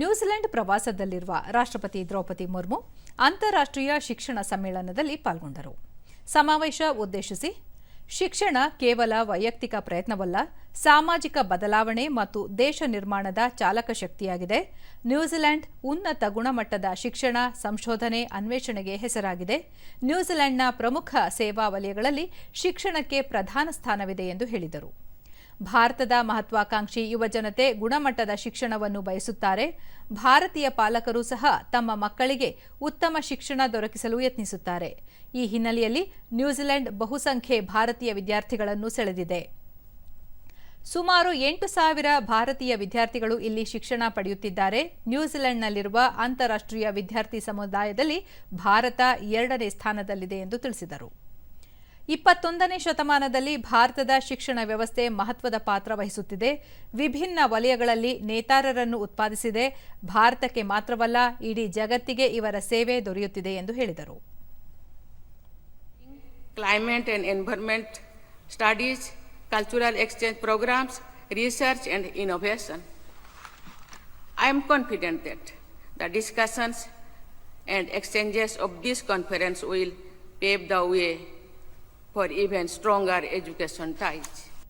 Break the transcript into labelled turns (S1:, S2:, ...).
S1: New Zealand ಪ್ರವಾಸದಲ್ಲಿರುವ ರಾಷ್ಟ್ರಪತಿ ದ್ರೌಪದಿ ಮುರ್ಮು ಅಂತಾರಾಷ್ಟ್ರೀಯ ಶಿಕ್ಷಣ ಸಮ್ಮೇಳನದಲ್ಲಿ ಪಾಲ್ಗೊಂಡರು. ಸಮಾವೇಶ ಉದ್ದೇಶಿಸಿ, ಶಿಕ್ಷಣ ಕೇವಲ ವೈಯಕ್ತಿಕ ಪ್ರಯತ್ನವಲ್ಲ, ಸಾಮಾಜಿಕ ಬದಲಾವಣೆ ಮತ್ತು ದೇಶ ನಿರ್ಮಾಣದ ಚಾಲಕ ಶಕ್ತಿಯಾಗಿದೆ. ನ್ಯೂಜಿಲೆಂಡ್ ಉನ್ನತ ಗುಣಮಟ್ಟದ ಶಿಕ್ಷಣ, ಸಂಶೋಧನೆ, ಅನ್ವೇಷಣೆಗೆ ಹೆಸರಾಗಿದೆ. ನ್ಯೂಜಿಲೆಂಡ್ನ ಪ್ರಮುಖ ಸೇವಾ ವಲಯಗಳಲ್ಲಿ ಶಿಕ್ಷಣಕ್ಕೆ ಪ್ರಧಾನ ಸ್ಥಾನವಿದೆ ಎಂದು ಹೇಳಿದರು. ಭಾರತದ ಮಹತ್ವಾಕಾಂಕ್ಷಿ ಯುವಜನತೆ ಗುಣಮಟ್ಟದ ಶಿಕ್ಷಣವನ್ನು ಬಯಸುತ್ತಾರೆ. ಭಾರತೀಯ ಪಾಲಕರು ಸಹ ತಮ್ಮ ಮಕ್ಕಳಿಗೆ ಉತ್ತಮ ಶಿಕ್ಷಣ ದೊರಕಿಸಲು ಯತ್ನಿಸುತ್ತಾರೆ. ಈ ಹಿನ್ನೆಲೆಯಲ್ಲಿ ನ್ಯೂಜಿಲೆಂಡ್ ಬಹುಸಂಖ್ಯೆ ಭಾರತೀಯ ವಿದ್ಯಾರ್ಥಿಗಳನ್ನು ಸೆಳೆದಿದೆ. ಸುಮಾರು ಎಂಟು ಸಾವಿರ ಭಾರತೀಯ ವಿದ್ಯಾರ್ಥಿಗಳು ಇಲ್ಲಿ ಶಿಕ್ಷಣ ಪಡೆಯುತ್ತಿದ್ದಾರೆ. ನ್ಯೂಜಿಲೆಂಡ್ನಲ್ಲಿರುವ ಅಂತಾರಾಷ್ಟ್ರೀಯ ವಿದ್ಯಾರ್ಥಿ ಸಮುದಾಯದಲ್ಲಿ ಭಾರತ ಎರಡನೇ ಸ್ಥಾನದಲ್ಲಿದೆ ಎಂದು ತಿಳಿಸಿದರು. ಇಪ್ಪತ್ತೊಂದನೇ ಶತಮಾನದಲ್ಲಿ ಭಾರತದ ಶಿಕ್ಷಣ ವ್ಯವಸ್ಥೆ ಮಹತ್ವದ ಪಾತ್ರ ವಹಿಸುತ್ತಿದೆ. ವಿಭಿನ್ನ ವಲಯಗಳಲ್ಲಿ ನೇತಾರರನ್ನು ಉತ್ಪಾದಿಸಿದೆ. ಭಾರತಕ್ಕೆ ಮಾತ್ರವಲ್ಲ, ಇಡೀ ಜಗತ್ತಿಗೆ ಇವರ ಸೇವೆ ದೊರೆಯುತ್ತಿದೆ ಎಂದು ಹೇಳಿದರು.
S2: Climate and environment studies cultural exchange programs research and innovation I am confident that the discussions and exchanges of this conference will pave the way for even stronger education ties.